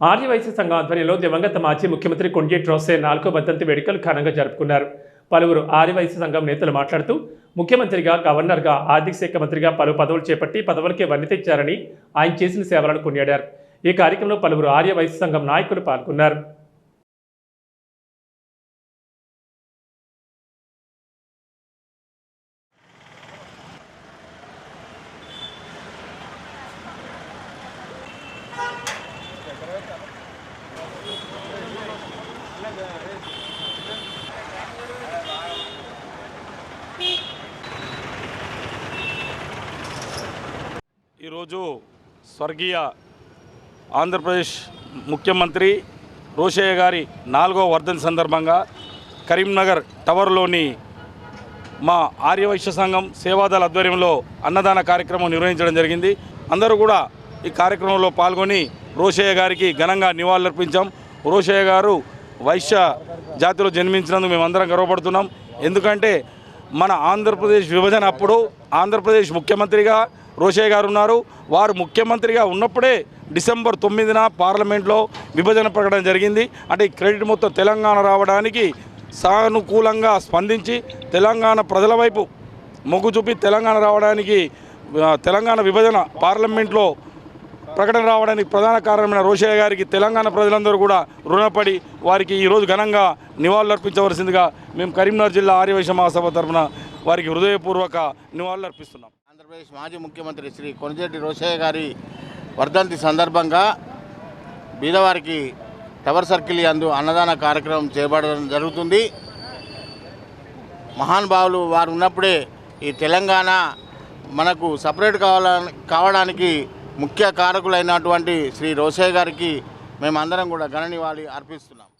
ఆర్యవైశ్య సంఘం ఆధ్వర్యంలో దివంగత మాజీ ముఖ్యమంత్రి కొండేటి రోసే నాలుగో వర్ధంతి వేడుకలు ఘనంగా జరుపుకున్నారు. పలువురు ఆర్యవైశ్య సంఘం నేతలు మాట్లాడుతూ ముఖ్యమంత్రిగా గవర్నర్గా ఆర్థిక శాఖ మంత్రిగా పలు పదవులు చేపట్టి పదవులకే వన్నె తెచ్చారని ఆయన చేసిన సేవలను కొనియాడారు. ఈ కార్యక్రమంలో పలువురు ఆర్యవైశ్య సంఘం నాయకులు పాల్గొన్నారు. ఈరోజు స్వర్గీయ ఆంధ్రప్రదేశ్ ముఖ్యమంత్రి రోషయ్య గారి నాలుగో వర్ధన్ సందర్భంగా కరీంనగర్ టవర్లోని మా ఆర్యవైశ్య సంఘం సేవాదళ ఆధ్వర్యంలో అన్నదాన కార్యక్రమం నిర్వహించడం జరిగింది. అందరూ కూడా ఈ కార్యక్రమంలో పాల్గొని రోషయ్య గారికి ఘనంగా నివాళులర్పించాం. రోషయ్య గారు వైశ్య జాతిలో జన్మించినందుకు మేమందరం గర్వపడుతున్నాం. ఎందుకంటే మన ఆంధ్రప్రదేశ్ విభజన అప్పుడు ఆంధ్రప్రదేశ్ ముఖ్యమంత్రిగా రోషయ్య గారు ఉన్నారు. వారు ముఖ్యమంత్రిగా ఉన్నప్పుడే డిసెంబర్ తొమ్మిదిన పార్లమెంట్లో విభజన ప్రకటన జరిగింది. అంటే క్రెడిట్ మొత్తం తెలంగాణ రావడానికి సానుకూలంగా స్పందించి తెలంగాణ ప్రజల వైపు మొగ్గు చూపి తెలంగాణ రావడానికి తెలంగాణ విభజన పార్లమెంట్లో ప్రకటన రావడానికి ప్రధాన కారణమైన రోషయ్య గారికి తెలంగాణ ప్రజలందరూ కూడా రుణపడి వారికి ఈరోజు ఘనంగా నివాళులర్పించవలసిందిగా మేము కరీంనగర్ జిల్లా ఆర్యవైశ్య మహాసభ తరఫున వారికి హృదయపూర్వక నివాళులర్పిస్తున్నాం. ఆంధ్రప్రదేశ్ మాజీ ముఖ్యమంత్రి శ్రీ కొనిజేటి రోషయ్య గారి వర్ధంతి సందర్భంగా బీదవారికి టవర్ సర్కిల్ అందు అన్నదాన కార్యక్రమం చేపడడం జరుగుతుంది. మహానుభావులు వారు ఉన్నప్పుడే ఈ తెలంగాణ మనకు సపరేట్ కావాల కావడానికి ముఖ్య కారకులైనటువంటి శ్రీ రోషయ్య గారికి మేమందరం కూడా ఘన నివాళి అర్పిస్తున్నాం.